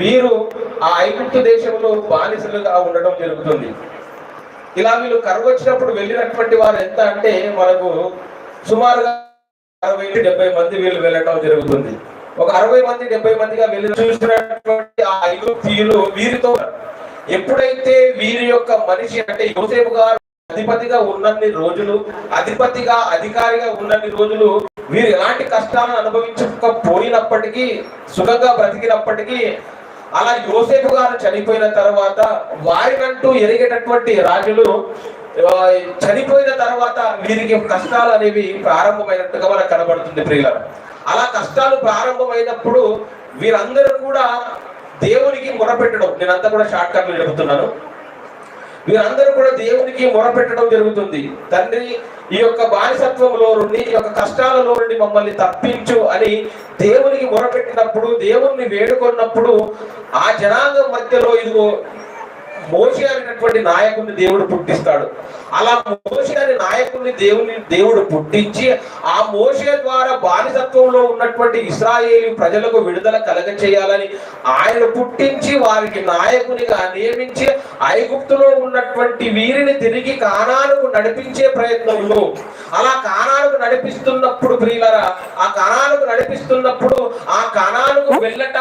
వీరు ఆ ఐగుప్తు దేశంలో బానిసలుగా ఉండటం జరుగుతుంది. ఇలా వీళ్ళు కరువు వచ్చినప్పుడు వెళ్ళినటువంటి వారు ఎంత అంటే మనకు సుమారుగా అరవై నుండి డెబ్బై మంది వీళ్ళు వెళ్ళటం జరుగుతుంది. ఒక అరవై మంది డెబ్బై మందిగా వెళ్ళి చూసినటువంటి ఆ ఐగుప్తీయులు వీరితో ఎప్పుడైతే వీరి యొక్క మనిషి అంటే యోసేపు గారు అధిపతిగా ఉన్నన్ని రోజులు అధిపతిగా అధికారిగా ఉన్నన్ని రోజులు వీరు ఎలాంటి కష్టాలను అనుభవించకపోయినప్పటికీ సుఖంగా బ్రతికినప్పటికీ అలా యోసేపు గారు చనిపోయిన తర్వాత వారినంటూ ఎరిగేటటువంటి రాజులు చనిపోయిన తర్వాత వీరికి కష్టాలు అనేవి ప్రారంభమైనట్టుగా మనకు కనబడుతుంది ప్రియుల అలా కష్టాలు ప్రారంభమైనప్పుడు వీరందరూ కూడా దేవునికి మొరపెట్టడం నేనంతా కూడా షార్ట్ కట్లు చెబుతున్నాను వీరందరూ కూడా దేవునికి మొరపెట్టడం జరుగుతుంది. తండ్రి ఈ యొక్క బానిసత్వంలో నుండి ఈ యొక్క కష్టాలలో నుండి మమ్మల్ని తప్పించు అని దేవునికి మొరపెట్టినప్పుడు దేవుణ్ణి వేడుకున్నప్పుడు ఆ జనాంగం మధ్యలో ఇదిగో మోషి అనేటువంటి నాయకుడిని దేవుడు పుట్టిస్తాడు. అలా మోషి అనే నాయకుడిని దేవుని దేవుడు పుట్టించి ఆ మోషే ద్వారా బానిసత్వంలో ఉన్నటువంటి ఇస్రాయేలీ ప్రజలకు విడుదల కలగ చేయాలని ఆయన పుట్టించి వారికి నాయకునిగా నియమించి ఐగుప్తులో ఉన్నటువంటి వీరిని తిరిగి కానాలకు నడిపించే ప్రయత్నంలో అలా కానాలకు నడిపిస్తున్నప్పుడు ప్రియులరా ఆ కానాలకు నడిపిస్తున్నప్పుడు ఆ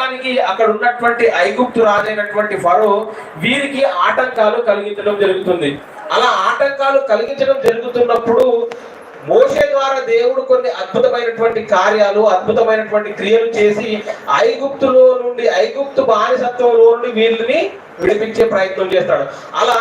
కానాలకు అక్కడ ఉన్నటువంటి ఐగుప్తు రాజైనటువంటి ఫరో వీరికి ఆటంకాలు కలిగించడం జరుగుతుంది. అలా ఆటంకాలు కలిగించడం జరుగుతున్నప్పుడు మోషే ద్వారా దేవుడు కొన్ని అద్భుతమైనటువంటి కార్యాలు అద్భుతమైనటువంటి క్రియలు చేసి ఐగుప్తులో నుండి ఐగుప్తు బానిసత్వంలో నుండి వీళ్ళని విడిపించే ప్రయత్నం చేస్తాడు. అలా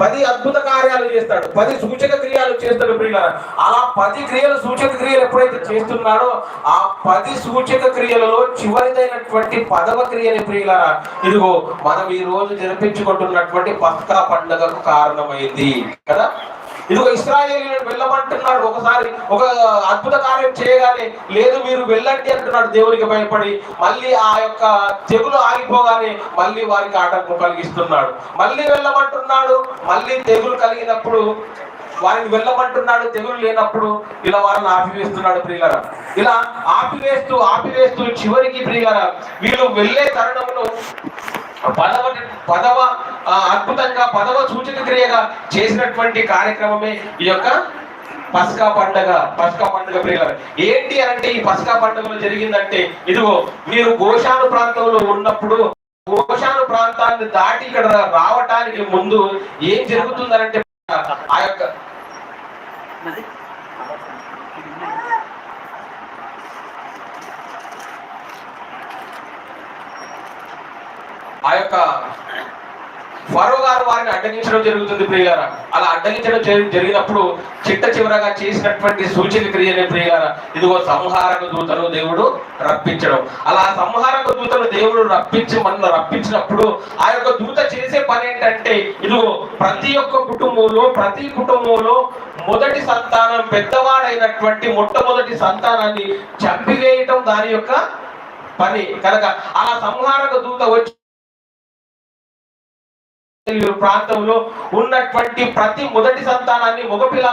పది అద్భుత కార్యాలు చేస్తాడు పది సూచక క్రియలు చేస్తాడు ప్రియుల అలా పది క్రియలు సూచక క్రియలు ఎప్పుడైతే చేస్తున్నాడో ఆ పది సూచక క్రియలలో చివరిదైనటువంటి పదవ క్రియని ప్రియులారా ఇదిగో మనం ఈ రోజు జరిపించుకుంటున్నటువంటి పస్కా పండుగకు కారణమైంది కదా? ఇదిగో ఇస్రాయేల్ వెళ్ళమంటున్నాడు. ఒకసారి ఒక అద్భుత కార్యం చేయగానే లేదు మీరు వెళ్ళండి అంటున్నాడు. దేవునికి భయపడి మళ్ళీ ఆ యొక్క తెగులు ఆగిపోగానే మళ్ళీ వారికి ఆటంకం కలిగిస్తున్నాడు. మళ్ళీ వెళ్ళమంటున్నాడు. మళ్ళీ తెగులు కలిగినప్పుడు వారిని వెళ్ళమంటున్నాడు. తెగులు లేనప్పుడు ఇలా వారిని ఆపివేస్తున్నాడు ప్రియులరా. ఇలా ఆపివేస్తూ ఆపివేస్తూ చివరికి ప్రియులరా వీళ్ళు వెళ్ళే తరుణంలో పదవ పదవ అద్భుతంగా పదవ సూచక క్రియగా చేసినటువంటి కార్యక్రమమే ఈ యొక్క పస్కా పండగ పస్కా పండుగ ప్రియుల ఏంటి అంటే ఈ పస్కా పండుగలో జరిగిందంటే ఇదిగో మీరు గోషాను ప్రాంతంలో ఉన్నప్పుడు గోషాను ప్రాంతాన్ని దాటి ఇక్కడ రావటానికి ముందు ఏం జరుగుతుందనంటే ఆ యొక్క ఆ యొక్క ఫరో గారు వారిని అడ్డగించడం జరుగుతుంది ప్రియులారా. అలా అడ్డగించడం జరిగినప్పుడు చిట్ట చివరగా చేసినటువంటి సూచక క్రియనే ప్రియులారా. ఇదిగో సంహారక దూతను దేవుడు రప్పించడం. అలా సంహారక దూతను దేవుడు రప్పించి మన రప్పించినప్పుడు ఆ యొక్క దూత చేసే పని ఏంటంటే ఇదిగో ప్రతి ఒక్క కుటుంబంలో ప్రతి కుటుంబంలో మొదటి సంతానం పెద్దవాడైనటువంటి మొట్టమొదటి సంతానాన్ని చంపివేయటం దాని యొక్క పని. కనుక అలా సంహారక దూత వచ్చి ప్రాంతంలో ఉన్నటువంటి ప్రతి మొదటి సంతానాన్ని మగ పిల్ల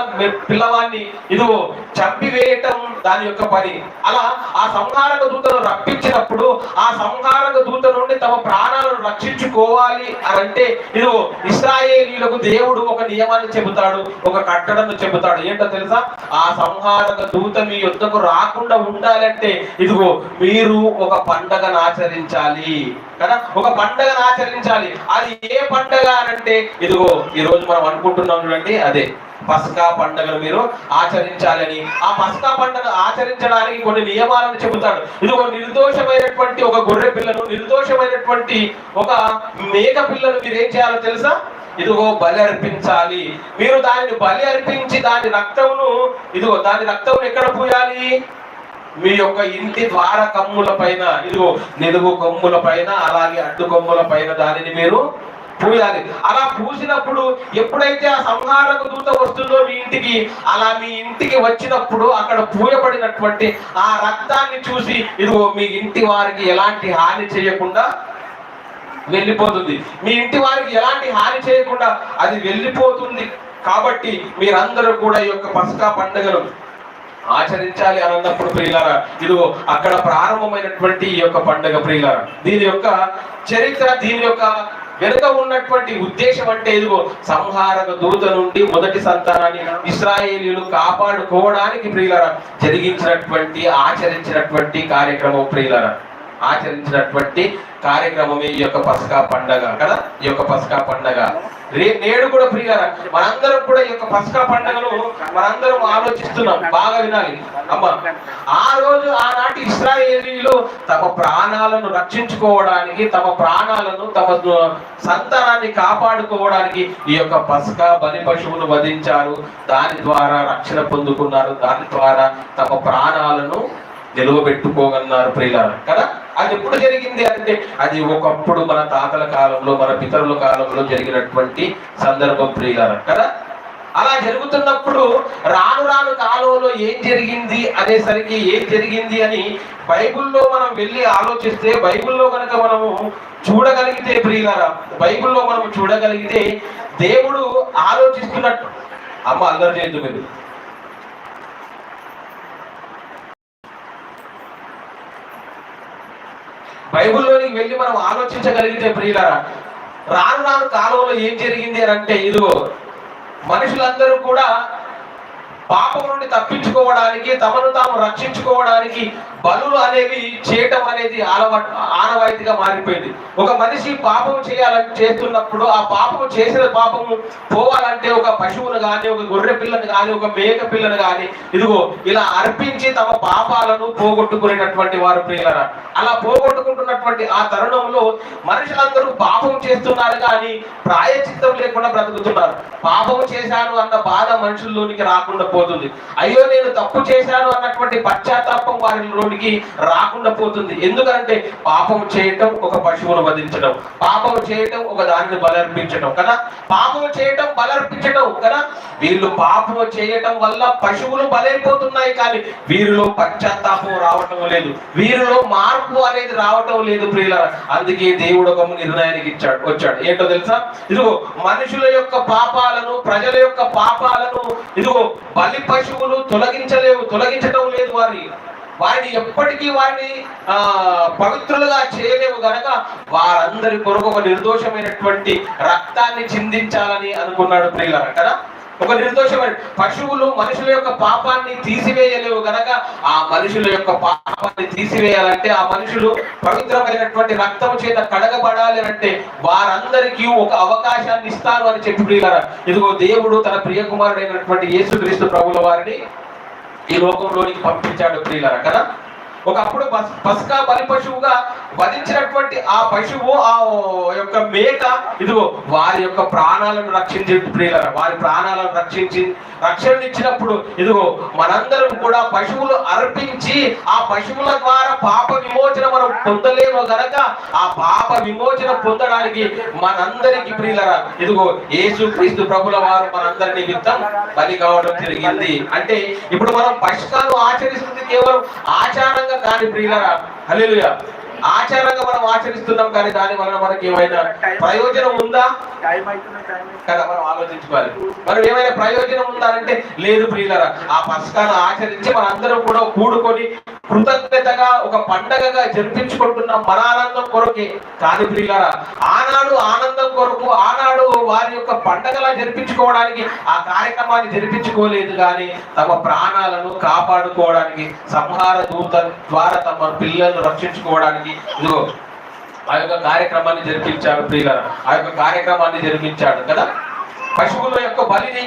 పిల్లవాన్ని ఇదిగో చంపివేయటం దాని యొక్క పని. అలా ఆ సంహారక దూతను రప్పించినప్పుడు ఆ సంహారక దూత నుండి తమ ప్రాణాలను రక్షించుకోవాలి అని అంటే ఇదిగో ఇస్రాయేలీలకు దేవుడు ఒక నియమాన్ని చెబుతాడు ఒక కట్టడం చెబుతాడు. ఏంటో తెలుసా? ఆ సంహారక దూత మీ యుద్ధకు రాకుండా ఉండాలంటే ఇదిగో మీరు ఒక పండగను ఆచరించాలి. కదా? ఒక పండగను ఆచరించాలి. అది ఏ పండగ ఎలా అంటే ఇదిగో ఈ రోజు మనం అనుకుంటున్నాం చూడండి అదే పసకా పండుగను మీరు ఆచరించాలని. ఆ పసకా పండుగ ఆచరించడానికి కొన్ని నియమాలను చెబుతాడు. ఇదిగో నిర్దోషమైనటువంటి ఒక గొర్రె పిల్లను నిర్దోషమైనటువంటి ఒక మేక పిల్లను మీరు ఏం చేయాలో తెలుసా? ఇదిగో బలి అర్పించాలి. మీరు దానిని బలి అర్పించి దాని రక్తమును ఇదిగో దాని రక్తమును ఎక్కడ పూయాలి? మీ యొక్క ఇంటి ద్వార కమ్ముల పైన ఇదిగో నిలువు కొమ్ముల పైన అలాగే అడ్డు కొమ్ముల పైన దానిని మీరు పూయాలి. అలా పూసినప్పుడు ఎప్పుడైతే ఆ సంహారక దూత వస్తుందో మీ ఇంటికి అలా మీ ఇంటికి వచ్చినప్పుడు అక్కడ పూయబడినటువంటి ఆ రక్తాన్ని చూసి ఇదిగో మీ ఇంటి వారికి ఎలాంటి హాని చేయకుండా వెళ్ళిపోతుంది. మీ ఇంటి వారికి ఎలాంటి హాని చేయకుండా అది వెళ్ళిపోతుంది. కాబట్టి మీరందరూ కూడా ఈ యొక్క పసకా పండుగను ఆచరించాలి అని అన్నప్పుడు ప్రియులారా ఇదిగో అక్కడ ప్రారంభమైనటువంటి ఈ యొక్క పండుగ ప్రియులారా దీని యొక్క చరిత్ర దీని యొక్క వెనుక ఉన్నటువంటి ఉద్దేశం అంటే ఇదిగో సంహారక దూత నుండి మొదటి సంతానాన్ని ఇస్రాయేలీలు కాపాడుకోవడానికి ప్రియులరా జరిగించినటువంటి ఆచరించినటువంటి కార్యక్రమం ప్రియులరా ఆచరించినటువంటి కార్యక్రమమే ఈ యొక్క పసకా పండగ కదా? ఈ యొక్క పసకా పండగ. నేడు కూడా ప్రియులరా మనందరం కూడా ఈ యొక్క పసకా పండగను మనందరం ఆలోచిస్తున్నాం బాగా వినాలి. అమ్మ ఆ రోజు ఆనాటి ఇస్రాయేలీలు తమ ప్రాణాలను రక్షించుకోవడానికి తమ ప్రాణాలను తమ సంతానాన్ని కాపాడుకోవడానికి ఈ యొక్క పసకా బలి పశువును వధించారు. దాని ద్వారా రక్షణ పొందుకున్నారు. దాని ద్వారా తమ ప్రాణాలను నిలువబెట్టుకోగన్నారు ప్రియులారా కదా? అది ఎప్పుడు జరిగింది అంటే అది ఒకప్పుడు మన తాతల కాలంలో మన పితరుల కాలంలో జరిగినటువంటి సందర్భం ప్రియులారా కదా? అలా జరుగుతున్నప్పుడు రాను రాను కాలంలో ఏం జరిగింది అనేసరికి ఏం జరిగింది అని బైబిల్లో మనం వెళ్ళి ఆలోచిస్తే బైబిల్లో కనుక మనము చూడగలిగితే ప్రియులారా బైబిల్లో మనం చూడగలిగితే దేవుడు ఆలోచిస్తున్నట్టు. అమ్మ అల్లరి చేయొద్దు మీరు. బైబిల్లోనికి వెళ్ళి మనం ఆలోచించగలిగితే ప్రియులారా రాను రాను కాలంలో ఏం జరిగింది అని అంటే ఇదిగో మనుషులందరూ కూడా పాపం నుండి తప్పించుకోవడానికి తమను తాము రక్షించుకోవడానికి బలులు అనేవి చేయటం అనేది ఆనవ ఆనవాయితీగా మారిపోయింది. ఒక మనిషి పాపం చేయాలని చేస్తున్నప్పుడు ఆ పాపం చేసిన పాపము పోవాలంటే ఒక పశువును కానీ ఒక గొర్రె పిల్లను కానీ ఒక మేక పిల్లను కానీ ఇదిగో ఇలా అర్పించి తమ పాపాలను పోగొట్టుకునేటటువంటి వారు ప్రియులరా. అలా పోగొట్టుకుంటున్నటువంటి ఆ తరుణంలో మనుషులందరూ పాపం చేస్తున్నారు కానీ ప్రాయచిత్తం లేకుండా బ్రతుకుతున్నారు. పాపం చేశాను అన్న బాధ మనుషుల్లోనికి రాకుండా పోతుంది. అయ్యో నేను తప్పు చేశాను అన్నటువంటి పశ్చాత్తాపం వారిలోనికి రాకుండా పోతుంది. ఎందుకంటే పాపం చేయటం ఒక పశువును వధించడం. పాపం చేయటం ఒక దానిని బలర్పించడం కదా? పాపం చేయటం బలర్పించడం కదా? వీళ్ళు పాపం చేయటం వల్ల పశువులు బలైపోతున్నాయి కానీ వీరిలో పశ్చాత్తాపం రావటం లేదు. వీరిలో మార్పు అనేది రావటం లేదు ప్రియుల అందుకే దేవుడు ఒక నిర్ణయానికి ఇచ్చాడు వచ్చాడు. ఏంటో తెలుసా? ఇదిగో మనుషుల యొక్క పాపాలను ప్రజల యొక్క పాపాలను ఇదిగో బలి పశువులు తొలగించలేవు తొలగించటం లేదు వారి. వారిని ఎప్పటికీ వారిని పవిత్రులుగా చేయలేవు గనక వారందరి కొరకు ఒక నిర్దోషమైనటువంటి రక్తాన్ని చిందించాలని అనుకున్నాడు ప్రియుల కదా? ఒక నిర్దోషమైన పశువులు మనుషుల యొక్క పాపాన్ని తీసివేయలేవు గనక ఆ మనుషుల యొక్క పాపాన్ని తీసివేయాలంటే ఆ మనుషులు పవిత్రమైనటువంటి రక్తం చేత కడగబడాలి అంటే వారందరికీ ఒక అవకాశాన్ని ఇస్తాను అని చెప్పి ఇదిగో దేవుడు తన ప్రియకుమారుడైనటువంటి యేసుక్రీస్తు ప్రభుల వారిని ఈ లోకంలోనికి పంపించాడు ప్రియులారా కదా? ఒకప్పుడు పస్ పస్కా బలి పశువుగా వధించినటువంటి ఆ పశువు ఆ యొక్క మేక ఇదిగో వారి యొక్క ప్రాణాలను రక్షించి ప్రియులరా వారి ప్రాణాలను రక్షించి రక్షణ ఇచ్చినప్పుడు ఇదిగో మనందరం కూడా పశువులు అర్పించి ఆ పశువుల ద్వారా పాప విమోచన మనం పొందలేము గనక ఆ పాప విమోచన పొందడానికి మనందరికి ప్రియులరా ఇదిగో యేసు క్రీస్తు ప్రభుల వారు మనందరి నిమిత్తం బలి కావడం జరిగింది. అంటే ఇప్పుడు మనం పశుకాలు ఆచరిస్తుంది కేవలం ఆచారంగా కాని ప్రియులరా. హల్లెలూయా. ఆచారంగా మనం ఆచరిస్తున్నాం కానీ దాని వలన మనకి ఏమైనా ప్రయోజనం ఉందా? కదా మనం ఆలోచించుకోవాలి. మనం ఏమైనా ప్రయోజనం ఉందా అంటే లేదు ప్రియులరా ఆ పథకాన్ని ఆచరించి మనందరం కూడా కూడుకొని కృతజ్ఞతగా ఒక పండగగా జరిపించుకుంటున్నాం మన ఆనందం కొరకే. కాదు ప్రియులరా ఆనాడు ఆనందం కొరకు ఆనాడు వారి యొక్క పండగలా జరిపించుకోవడానికి ఆ కార్యక్రమాన్ని జరిపించుకోలేదు కానీ తమ ప్రాణాలను కాపాడుకోవడానికి సంహార దూత ద్వారా తమ పిల్లలను రక్షించుకోవడానికి ఇదిగో ఆ యొక్క కార్యక్రమాన్ని జరిపించాడు ప్రియుల ఆ యొక్క కార్యక్రమాన్ని జరిపించాడు కదా? పశువుల యొక్క బలిని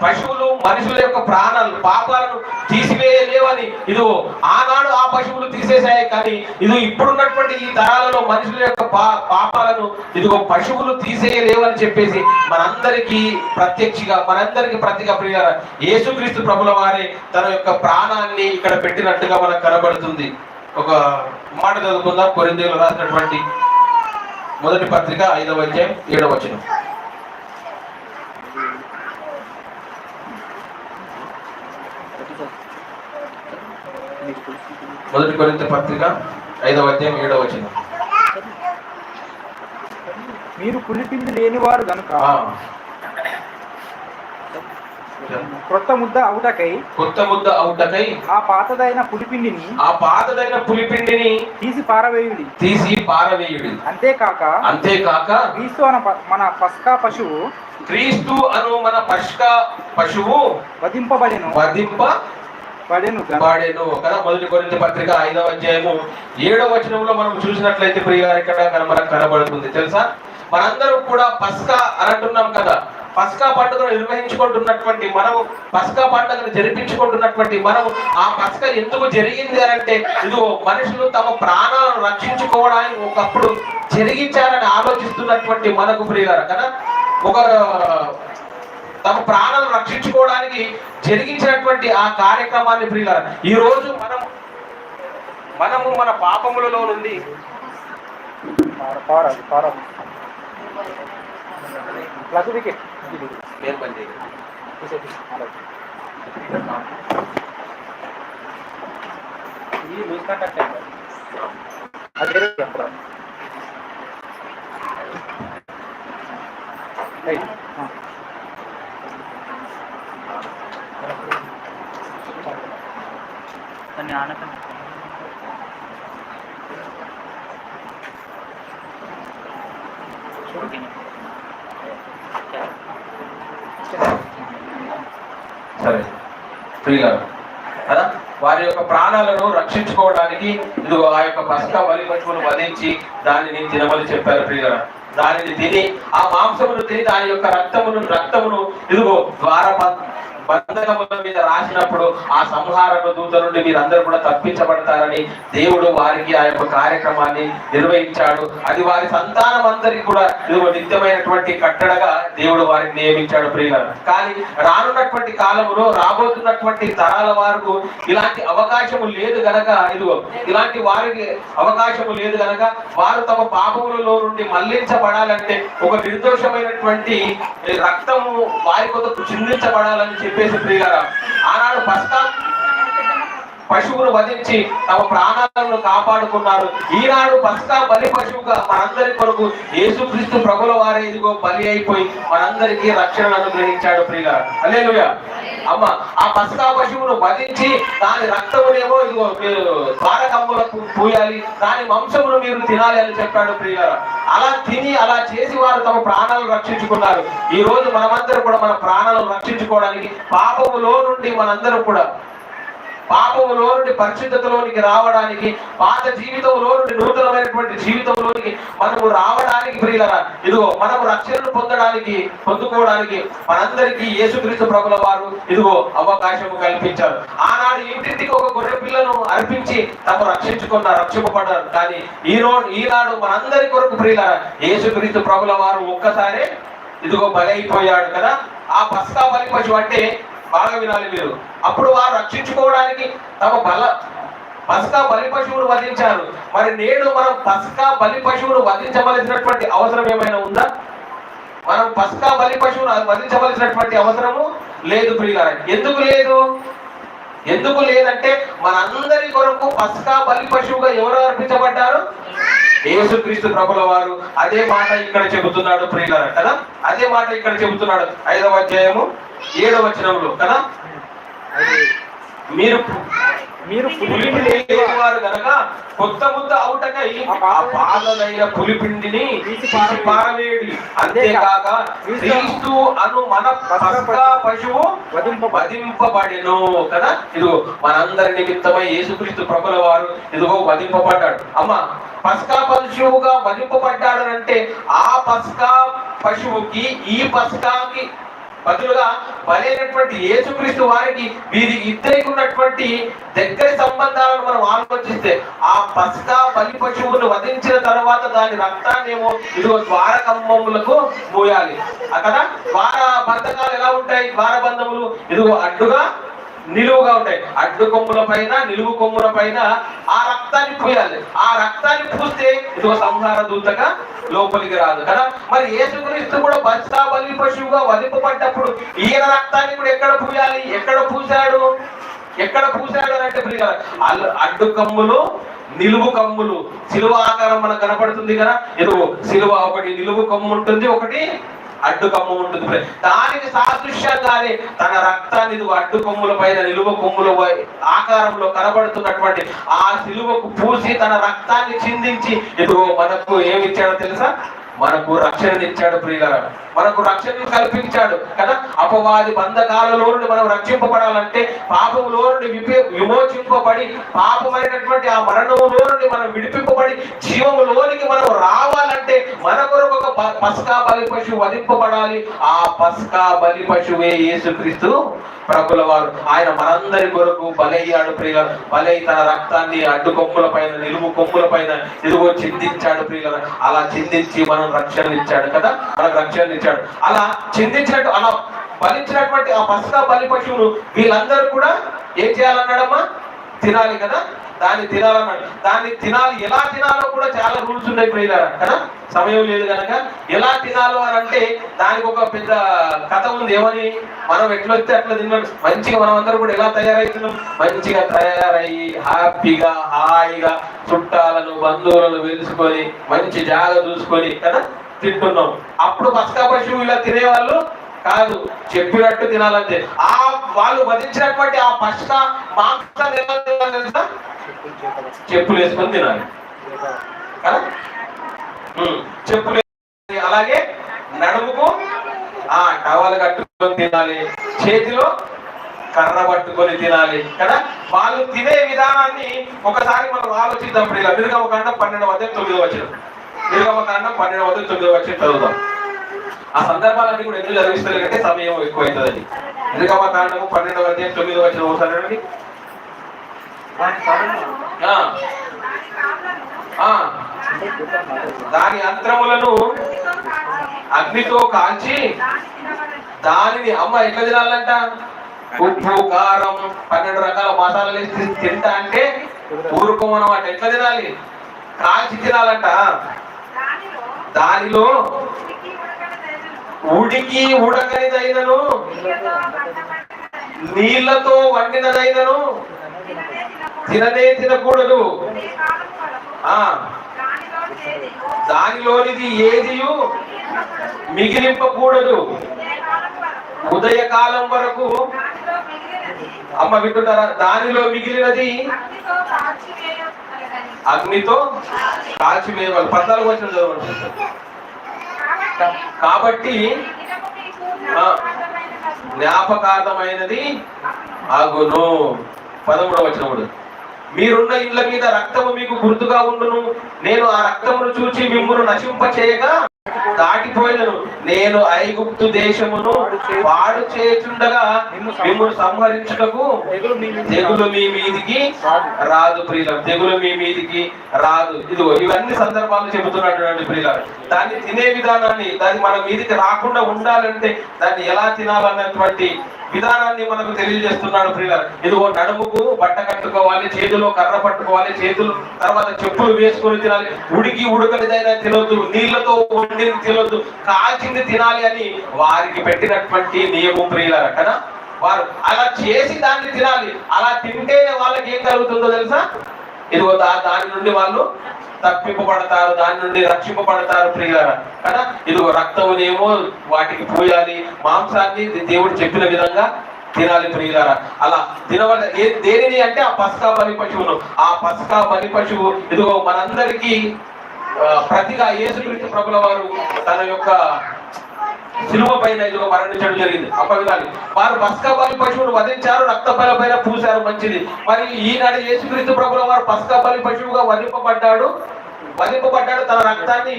పశువులు మనుషుల యొక్క ప్రాణాలు పాపాలను తీసివేయలేవని ఇదిగో ఆనాడు ఆ పశువులు తీసేసాయి కానీ ఇది ఇప్పుడున్నటువంటి ఈ తరాలలో మనుషుల యొక్క పా పాపాలను ఇదిగో పశువులు తీసేయలేవని చెప్పేసి మనందరికీ ప్రత్యక్షగా మనందరికీ ప్రతిగా ప్రియ యేసుక్రీస్తు ప్రభుల వారే తన యొక్క ప్రాణాన్ని ఇక్కడ పెట్టినట్టుగా మనకు కనబడుతుంది. ఒక మాట చదువుకుందాం. కొరిందేలు రాసినటువంటి మొదటి పత్రిక ఐదవ అధ్యాయం ఏడవ వచనం. మొదటి కొరింత పత్రిక ఐదవ అధ్యాయం ఏడవ వచనం. మీరు పులిపిండి లేనివారు గనుక ఆ, క్రొత్త ముద్ద అవుటకై కొత్త ముద్ద అవుటకై ఆ పాతదైన పులిపిండిని ఆ పాతదైన పులిపిండిని తీసి పారవేయుడి. తీసి పారవేయుడి. అంతేకాక అంతేకాక క్రీస్తు అన మన పస్కా పశువు క్రీస్తు అను మన పష్క పశువు వధింపబడెను. వధింప పడెను వాడేను కదా మొదటి కొరింథీ పత్రిక ఐదవ అధ్యాయము. ఏడవ వచనంలో మనం చూసినట్లయితే ప్రియ ఇక్కడ మనకు కనబడుతుంది. తెలుసా? మనందరం కూడా పస్కా అని అంటున్నాం కదా. పస్కా పండుగను నిర్వహించుకుంటున్నటువంటి మనము పస్కా పండుగను జరిపించుకుంటున్నటువంటి మనము ఆ పస్క ఎందుకు జరిగింది అంటే ఇదిగో మనుషులు తమ ప్రాణాలను రక్షించుకోవడానికి ఒకప్పుడు జరిగించాలని ఆలోచిస్తున్నటువంటి మనకు ప్రియులారా కదా? ఒక తమ ప్రాణాలను రక్షించుకోవడానికి జరిగించినటువంటి ఆ కార్యక్రమాన్ని ప్రియుల ఈ రోజు మనం మనము మన పాపములలో నుండి పార- పారాదు పారాదు ప్లగ్ వికెట్ ఇది ఏం పని చేయాలి? తీసే, తీసే. అలాగే. ఇది లూజ్ కాంటాక్ట్ అయింది అది వేరే చెప్పరా రైట్ ఆ. దాన్ని ఆనకండి ఓకే సరే స్త్రీలను కదా? వారి యొక్క ప్రాణాలను రక్షించుకోవడానికి ఇదిగో ఆ యొక్క పసక బలి పశువును వధించి దానిని తినమని చెప్పారు ప్రియుల దానిని తిని ఆ మాంసమును తిని దాని యొక్క రక్తమును రక్తమును ఇదిగో ద్వార బంధకముల మీద రాసినప్పుడు ఆ సంహారక దూత నుండి మీరందరూ కూడా తప్పించబడతారని దేవుడు వారికి ఆ యొక్క కార్యక్రమాన్ని నిర్వహించాడు. అది వారి సంతానం అందరికీ కూడా నిత్యమైనటువంటి కట్టడగా దేవుడు వారిని నియమించాడు ప్రియులను కానీ రానున్నటువంటి కాలంలో రాబోతున్నటువంటి తరాల వారికి ఇలాంటి అవకాశము లేదు గనక ఇదిగో ఇలాంటి వారికి అవకాశము లేదు గనక వారు తమ పాపములలో నుండి మళ్ళించబడాలంటే ఒక నిర్దోషమైనటువంటి రక్తము వారి కొరకు చిందించబడాలని చెప్పేసి ప్రియులారా. ఆనాడు పస్కా పశువును వధించి తమ ప్రాణాలను కాపాడుకున్నారు. ఈనాడు పస్కా బలి పశువుగా మనందరి కొరకు యేసుక్రీస్తు ప్రభుల వారే ఇదిగో బలి అయిపోయి మనందరికీ రక్షణ అనుగ్రహించాడు ప్రియుల అలేలుయ అమ్మ ఆ పస్కా పశువును వధించి దాని రక్తమునేమో ఇదిగో మీరు ద్వారకమ్ములకు పూయాలి దాని వంశమును మీరు తినాలి అని చెప్పాడు ప్రియుల అలా తిని అలా చేసి వారు తమ ప్రాణాలను రక్షించుకున్నారు. ఈ రోజు మనమందరం కూడా మన ప్రాణాలను రక్షించుకోవడానికి పాపములో నుండి మనందరం కూడా పాపములో నుండి పరిశుద్ధతలోనికి రావడానికి పాత జీవితంలో నుండి నూతనమైనటువంటి జీవితంలోనికి మనము రావడానికి ప్రియులరా ఇదిగో మనము రక్షణను పొందడానికి పొందుకోవడానికి మనందరికీ యేసుక్రీస్తు ప్రభుల వారు ఇదిగో అవకాశము కల్పించారు. ఆనాడు ఇంటింటికి ఒక గొర్రె పిల్లను అర్పించి తమ రక్షించుకున్న రక్షింపబడ్డారు. కానీ ఈ రోజు ఈనాడు మనందరి కొరకు ప్రియులరా యేసుక్రీస్తు ప్రభుల వారు ఒక్కసారే ఇదిగో బలైపోయాడు కదా. ఆ పస్కా బలి పశువు అంటే బాగా వినాలి మీరు. అప్పుడు వారు రక్షించుకోవడానికి తమ బల పస్కా బలి పశువును వధించారు. మరి నేడు మనం పస్కా బలి పశువును వధించవలసినటువంటి అవసరం ఏమైనా ఉందా? మనం పసకా బలి పశువును వధించవలసినటువంటి అవసరము లేదు ప్రియుల ఎందుకు లేదు? ఎందుకు లేదంటే మనందరి కొరకు పస్కా బలి పశువుగా ఎవరు అర్పించబడ్డారు? యేసుక్రీస్తు ప్రభుల వారు అదే మాట ఇక్కడ చెబుతున్నాడు ప్రియులారా కదా? అదే మాట ఇక్కడ చెబుతున్నాడు. ఐదవ అధ్యాయము ఏడవ వచనంలో కదా? మీరు మీరు పులిపిండి పులిపిండి లేని వారు గనక కొత్త ముద్ద అవుటకై ఆ పాలనైన పులిపిండిని తీసి పారవేయుడి అంతేకాక క్రీస్తు అను మన పశువు వధింపబ వధింపబడెను కదా? ఇదిగో మనందరి నిమిత్తమై యేసుక్రీస్తు ప్రభుల వారు ఇదిగో వధింపబడ్డాడు. అమ్మ పస్కా పశువుగా వధింపబడ్డాడు అంటే ఆ పస్కా పశువుకి ఈ పస్కాకి బదులుగా బలైనటువంటి యేసుక్రీస్తు వారికి వీరి ఇద్దరికి ఉన్నటువంటి దగ్గరి సంబంధాలను మనం ఆలోచిస్తే ఆ పస్కా బలి పశువును వధించిన తర్వాత దాని రక్తాన్ని ఏమో ఇదిగో ద్వారకంబములకు మోయాలి. అక్కడ ద్వార బంధకాలు ఎలా ఉంటాయి? ద్వారబంధములు ఇదిగో అడ్డుగా నిలువుగా ఉంటాయి. అడ్డు కొమ్ముల పైన నిలువు కొమ్ముల పైన ఆ రక్తాన్ని పూయాలి. ఆ రక్తాన్ని పూస్తే ఇది సంహార దూతగా లోపలికి రాదు కదా? మరి యేసుక్రీస్తు కూడా బస్తా బలి పశువుగా వధింపబడ్డప్పుడు ఈయన రక్తాన్ని కూడా ఎక్కడ పూయాలి? ఎక్కడ పూశాడు? ఎక్కడ పూశాడు అని అంటే ప్రియ అడ్డు కమ్ములు నిలువు కమ్ములు. సిలువ ఆకారం మనకు కనపడుతుంది కదా? ఇదిగో సిలువ ఒకటి నిలువు కమ్ము ఉంటుంది ఒకటి అడ్డుకొమ్మ ఉంటుంది. దానికి సాదృశ్యంగానే తన రక్తాన్ని ఇదిగో అడ్డు కొమ్ముల పైన నిలువ కొమ్ముల పై- ఆకారంలో కనబడుతున్నటువంటి ఆ సిలువకు పూసి తన రక్తాన్ని చిందించి ఇదిగో మనకు ఏమి ఇచ్చాడో తెలుసా? మనకు రక్షణ ఇచ్చాడు ప్రియులరా. మనకు రక్షణ కల్పించాడు కదా. అపవాది బంధకాలలో నుండి మనం రక్షింపబడాలంటే పాపములో నుండి విపే విమోచింపబడి పాపమైనటువంటి ఆ మరణములో నుండి మనం విడిపింపబడి జీవములోనికి మనం రావాలంటే మన కొరకు ఒక పస్కా బలి పశువు వధింపబడాలి. ఆ పస్కా బలి పశువే యేసుక్రీస్తు ప్రభుల వారు ఆయన మనందరి కొరకు బలయ్యాడు ప్రియుల బలై తన రక్తాన్ని అడ్డు కొమ్ముల పైన నిలువు కొమ్ముల పైన ఇదిగో చిందించాడు ప్రియుల అలా చిందించి మనం రక్షణ ఇచ్చాడు కదా? మనకు రక్షణ ఇచ్చాడు. అలా చిందించినట్టు అలా బలించినటువంటి ఆ పస్కా బలి పశువును వీళ్ళందరూ కూడా ఏం చేయాలన్నాడమ్మా? తినాలి కదా? దాన్ని తినాలన్నాడు. దాన్ని తినాలి ఎలా తినాలో కూడా చాలా రూల్స్ ఉన్నాయి ప్రియులారా కదా? సమయం లేదు కనుక ఎలా తినాలో అని అంటే దానికి ఒక పెద్ద కథ ఉంది. ఏమని? మనం ఎట్లొస్తే అట్లా తిన్నాడు మంచిగా మనం అందరూ కూడా ఎలా తయారవుతున్నాం మంచిగా తయారయ్యి హ్యాపీగా హాయిగా చుట్టాలను బంధువులను వెలుసుకొని మంచి జాగ చూసుకొని కదా? తింటున్నాం. అప్పుడు పసకా పశువు ఇలా తినేవాళ్ళు కాదు చెప్పినట్టు తినాలంటే. ఆ వాళ్ళు వధించినటువంటి ఆ పష్ట మాంసం తెలుసా? చెప్పులు వేసుకొని తినాలి. కదా? చెప్పులు అలాగే నడుముకు ఆ టవల్ కట్టుకొని తినాలి. చేతిలో కర్ర పట్టుకొని తినాలి. కదా? వాళ్ళు తినే విధానాన్ని ఒకసారి మనం ఆలోచిద్దాం ఇలా మిరుగమ్మ కాండం పన్నెండు వద్ద తొమ్మిది వచ్చిన మిరుగమ్మ కాండం పన్నెండు వద్ద తొమ్మిది వచ్చిన చదువుదాం. ఆ సందర్భాలన్నీ కూడా ఎందుకు చదివిస్తారు అంటే సమయం ఎక్కువ ఎందుకమ్మ మిరుగమ్మ కాండము పన్నెండవ అధ్యాయం తొమ్మిది వచ్చిన ఒకసారి దాని అంతరములను అగ్నితో కాల్చి దానిని అమ్మ ఎట్లా తినాలంట? ఉప్పు కారం పన్నెండు రకాల మసాలాలు వేసి తింటా అంటే ఊరుకోమనం అంటే ఎట్లా తినాలి? కాల్చి తినాలంట. దానిలో ఉడికి ఉడకనిదైనను. నీళ్ళతో వండినదైనను. తిననే తినకూడదు. ఆ. దానిలోనిది ఏది మిగిలింపకూడదు. ఉదయకాలం వరకు అమ్మ వింటున్నారా? దానిలో మిగిలినది అగ్నితో కాల్చివేయవాలి. పద్నాలుగు వచ్చిన చదవండి. కాబట్టి జ్ఞాపకార్థమైనది అగును. పదమూడవ వచనముడు. మీరున్న ఇండ్ల మీద రక్తము మీకు గుర్తుగా ఉండును. నేను ఆ రక్తమును చూచి మిమ్మల్ని నశింప చేయగా దాటిపోయినను. నేను ఐగుప్తు దేశమును పాడు చేయుచుండగా మిమ్మును సంహరించుటకు తెగులు మీ మీదికి రాదు. ప్రియుల తెగులు మీ మీదికి రాదు. ఇదిగో ఇవన్నీ సందర్భాలు చెబుతున్నటువంటి ప్రియుల దాన్ని తినే విధానాన్ని దాన్ని మన మీదికి రాకుండా ఉండాలంటే దాన్ని ఎలా తినాలన్నటువంటి విధానాన్ని మనకు తెలియజేస్తున్నాడు ప్రియుల ఇదిగో నడుముకు బట్ట కట్టుకోవాలి చేతిలో కర్ర పట్టుకోవాలి చేతులు తర్వాత చెప్పులు వేసుకొని తినాలి. ఉడికి ఉడకనిదైనా తినొద్దు నీళ్ళతో వండింది తినొద్దు కాల్చింది తినాలి అని వారికి పెట్టినటువంటి నియమం ప్రియుల కదా? వారు అలా చేసి దాన్ని తినాలి. అలా తింటేనే వాళ్ళకి ఏం కలుగుతుందో తెలుసా? ఇదిగో దా- దాని నుండి వాళ్ళు తప్పింపబడతారు దాని నుండి రక్షింపబడతారు ప్రియులారా. కదా? ఇదిగో రక్తమునేమో వాటికి పూయాలి మాంసాన్ని దేవుడు చెప్పిన విధంగా తినాలి ప్రియులారా. అలా తినవల ఏ దేనిని అంటే ఆ పస్కా బలి పశువును. ఆ పస్కా బలి పశువు ఇదిగో మనందరికీ ప్రతిగా యేసుక్రీస్తు ప్రభుల వారు తన యొక్క శిలువ పైన ఇదిగో మరణించడం జరిగింది. అప్ప వారు పస్కా బలి పశువును వధించారు రక్త బల పైన పూశారు మంచిది. మరి ఈనాడు యేసుక్రీస్తు ప్రభుల వారు పస్కా బలి పశువుగా వధింపబడ్డాడు. వధింపబడ్డాడు తన రక్తాన్ని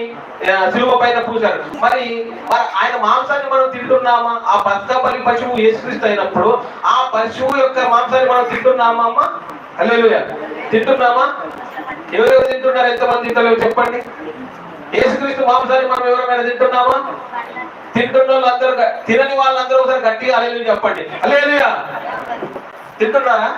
ఆ, శిలువ పైన పూశారు. మరి మరి ఆయన మాంసాన్ని మనం తింటున్నామా? ఆ పస్కా బలి పశువు యేసుక్రీస్తు అయినప్పుడు ఆ పశువు యొక్క మాంసాన్ని మనం తింటున్నామా అమ్మ? హల్లెలూయా. తింటున్నామా? ఎవరెవరు తింటున్నారు? ఎంతమంది తింటలేవు చెప్పండి. యేసుక్రీస్తు మాంసాన్ని మనం ఎవరైనా తింటున్నామా? తింటున్న వాళ్ళందరూ తినని వాళ్ళందరూ ఒకసారి గట్టిగా అలేలు చెప్పండి. అలేలుయా తింటున్నారా?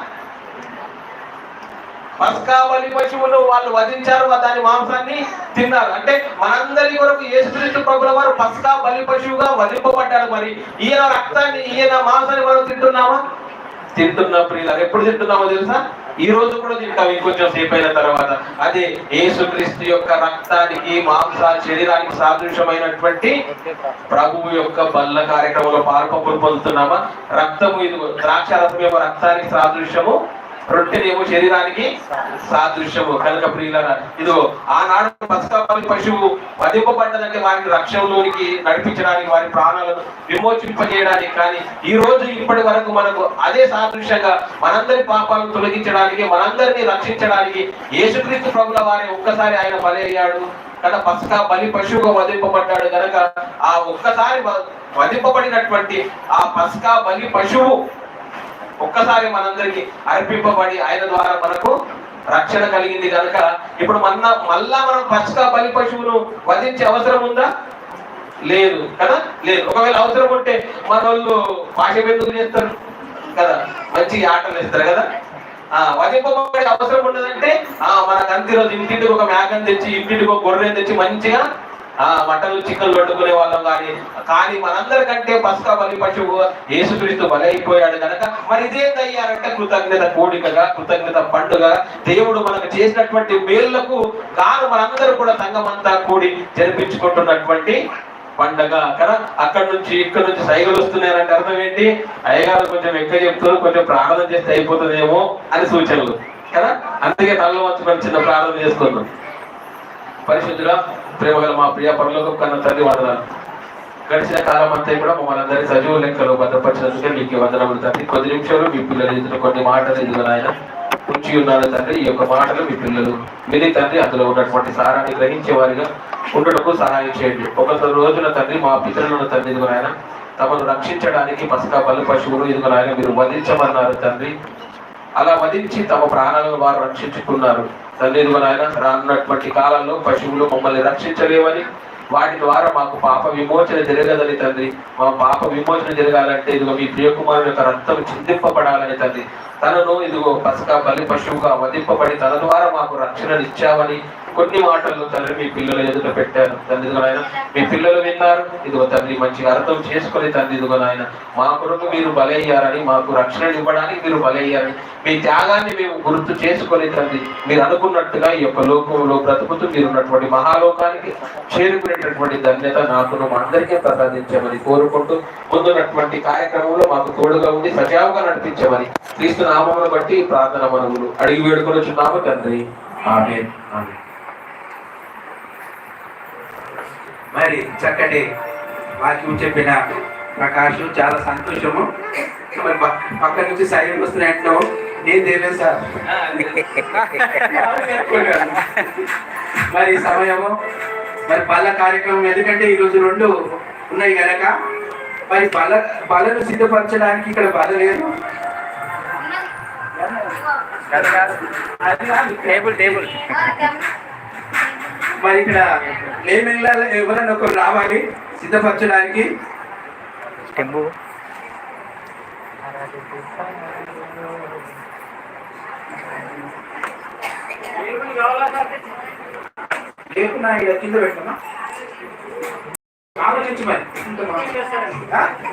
పస్కా బలి పశువులు వాళ్ళు వధించారు దాని మాంసాన్ని తిన్నారు. అంటే మనందరి వరకు యేసుక్రీస్తు ప్రభుల వారు పస్కా బలి పశువుగా వధింపబడ్డారు మరి. ఈయన రక్తాన్ని ఈయన మాంసాన్ని మనం తింటున్నామా? తింటున్నా ప్రియులారు. ఎప్పుడు తింటున్నామో తెలుసా? ఈ రోజు కూడా తింటాం ఇంకొంచెం సేపు అయిన తర్వాత. అదే యేసుక్రీస్తు యొక్క రక్తానికి మాంస శరీరానికి సాదృశ్యమైనటువంటి ప్రభువు యొక్క బల్ల కార్యక్రమంలో పాల్పొంపులు పొందుతున్నామా రక్తము ఇది ద్రాక్ష రసం యొక్క రక్తానికి సాదృశ్యము రొట్టెనేమో శరీరానికి సాదృశ్యము. కనుక ప్రియులరా ఇదిగో ఆనాడు పసుకాపాలి పశువు వధింపబడ్డదంటే వారిని రక్షణలోనికి నడిపించడానికి వారి ప్రాణాలను విమోచింపజేయడానికి కానీ ఈ రోజు ఇప్పటి వరకు మనకు అదే సాదృశ్యంగా మనందరి పాపాలను తొలగించడానికి మనందరినీ రక్షించడానికి యేసుక్రీస్తు ప్రభుల వారి ఒక్కసారి ఆయన బలయ్యాడు కదా పసకా బలి పశువుగా వధింపబడ్డాడు. కనుక ఆ ఒక్కసారి వధింపబడినటువంటి ఆ పసుక బలి పశువు ఒక్కసారి మనందరికి అర్పింపబడి ఆయన ద్వారా మనకు రక్షణ కలిగింది కనుక ఇప్పుడు మన మళ్ళా మనం పచ్చగా బలి పశువును వధించే అవసరం ఉందా? లేదు కదా? లేదు. ఒకవేళ అవసరం ఉంటే మన వాళ్ళు పాఠ్యం ఎందుకు చేస్తారు కదా? మంచి ఆటలు వేస్తారు కదా? ఆ వధింపబడే అవసరం ఉండదంటే ఆ మన అంతే రోజు ఇంటింటికి ఒక మేకని తెచ్చి ఇంటింటికి ఒక గొర్రెని తెచ్చి మంచిగా ఆ మటన్లు చికెన్ వండుకునే వాళ్ళం కానీ కానీ మనందరికంటే పసకా బలి పశువు యేసుక్రీస్తు బలైపోయాడు కనుక మరి ఇదేందయ్యారంటే కృతజ్ఞత కోడికగా కృతజ్ఞత పండుగ దేవుడు మనకు చేసినటువంటి మేళ్ళకు కాను మనందరూ కూడా సంఘమంతా కూడి జరిపించుకుంటున్నటువంటి పండగ. కదా అక్కడ నుంచి ఇక్కడ నుంచి సైగలు వస్తున్నాయంటే అర్థం ఏంటి? అయ్యగారు కొంచెం ఎక్కువ చెప్తారు కొంచెం ప్రార్థన చేస్తే అయిపోతుందేమో అని సూచనలు. కదా అందుకే తలలో వచ్చి చిన్న ప్రార్థన చేసుకుందాం పరిశుద్ధుడా ప్రేమగల మా ప్రియ పనులకు కన్న తల్లి వందనాలు గడిచిన కాలం అంతా కూడా మమ్మల్ని అందరి సజీవ లెక్కలో భద్రపరిచినందుకే మీకు వందనములు తండ్రి. కొద్ది నిమిషాలు మీ పిల్లలు ఇచ్చిన కొన్ని మాటలు ఇదిగో నాయన. ఉంచి ఉన్నారు తండ్రి ఈ యొక్క మాటలు మీ పిల్లలు విని తండ్రి అందులో ఉన్నటువంటి సారాన్ని గ్రహించే వారిగా ఉండటకు సహాయం చేయండి. ఒక రోజున తండ్రి మా పితరులను తండ్రి ఇదిగో నాయన తమను రక్షించడానికి పసుకా బలు పశువులు ఇదిగో నాయన మీరు వధించమన్నారు తండ్రి. అలా వధించి తమ ప్రాణాలను వారు రక్షించుకున్నారు. తండ్రి నాయన రానున్నటువంటి కాలంలో పశువులు మమ్మల్ని రక్షించలేవని వాటి ద్వారా మాకు పాప విమోచన జరగదని తండ్రి. మా పాప విమోచన జరగాలంటే ఇదిగో మీ ప్రియకుమారుని యొక్క రక్తం చిందింపబడాలని తండ్రి. తనను ఇదిగో పసక బలి పశువుగా వధింపబడి తన ద్వారా మాకు రక్షణ ఇచ్చావని కొన్ని మాటలు తండ్రి మీ పిల్లల ఎదుట పెట్టారు. తండ్రి నాయన మీ పిల్లలు విన్నారు. ఇదిగో తండ్రి మంచిగా అర్థం చేసుకొని తండ్రి ఇదిగో నాయన మా కొరకు మీరు బలయ్యారని మాకు రక్షణ ఇవ్వడానికి మీరు బలయ్యారని మీ త్యాగాన్ని మేము గుర్తు చేసుకొని తండ్రి మీరు అనుకున్నట్టుగా ఈ యొక్క లోకంలో బ్రతుకుతూ మీరు ఉన్నటువంటి మహాలోకానికి చేరుకునేటటువంటి ధన్యత నాకును మా అందరికీ ప్రసాదించమని కోరుకుంటూ ముందున్నటువంటి కార్యక్రమంలో మాకు తోడుగా ఉండి సజావుగా నడిపించమని క్రీస్తు నామమును బట్టి ప్రార్థన మనములు అడిగి వేడుకొని చున్నాము తండ్రి. ఆమె ఆమె మరి చక్కటి వాక్యం చెప్పిన ప్రకాష్ చాలా సంతోషము. మరి పక్క నుంచి సైలెంట్ వస్తున్నాయంటే నేను తెలియదు సార్. మరి సమయము మరి బల్ల కార్యక్రమం ఎందుకంటే ఈరోజు రెండు ఉన్నాయి కనుక మరి బల బలను సిద్ధపరచడానికి ఇక్కడ బల లేదు. Table table. మరి ఇక్కడ వెళ్ళాలి ఎవరైనా ఒకరు రావాలి సిద్ధపరచడానికి. లేకున్నా కింద పెట్టమా? ఆలోచించి మరి?